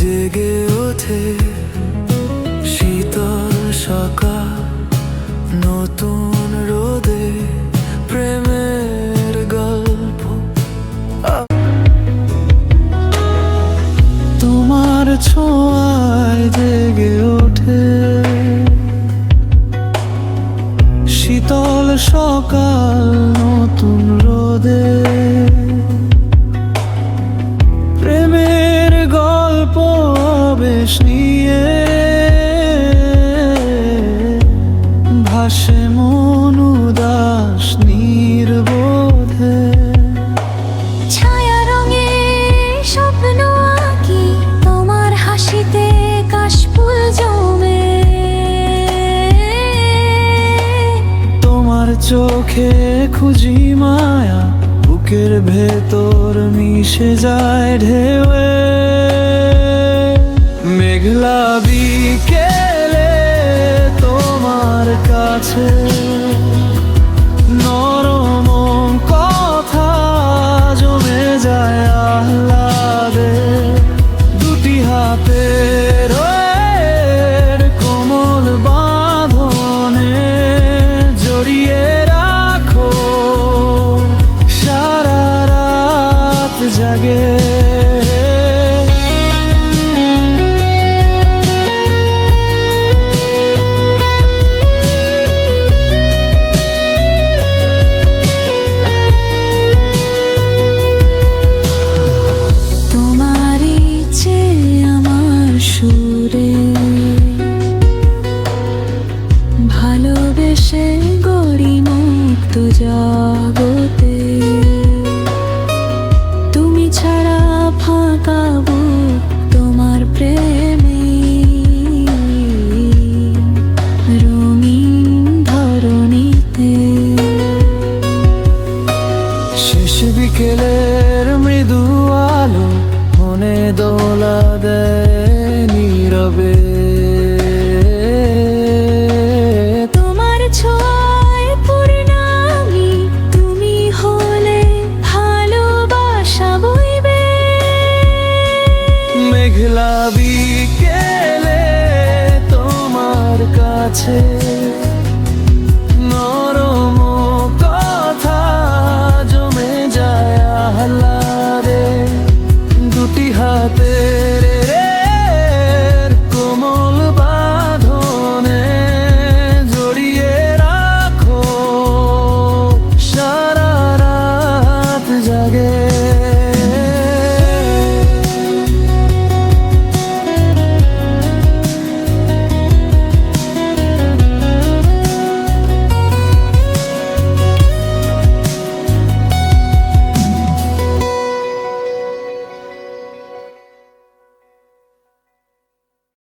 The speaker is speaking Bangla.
জেগে ওঠে শীতল সকাল, নতুন রোদে প্রেমের গল্প। তোমার ছোঁয়ায় জেগে ওঠে শীতল সকাল, নতুন রোদে বেশ নিয়ে ভাসে মন উদাস নির্বোধে। ছায়া রঙে স্বপ্ন আঁকি তোমার হাসিতে কাশফুল জমে। তোমার চোখে খুঁজি মায়া বুকের ভেতর মিশে যায় ঢেউয়ে। জগতে। তুমি ছাড়া ফাঁকা বুক তোমার প্রেমে। রঙিন ধরণীতে। শেষ বিকেলের মৃদু আলো মনে দোলা দেয় নীরবে। to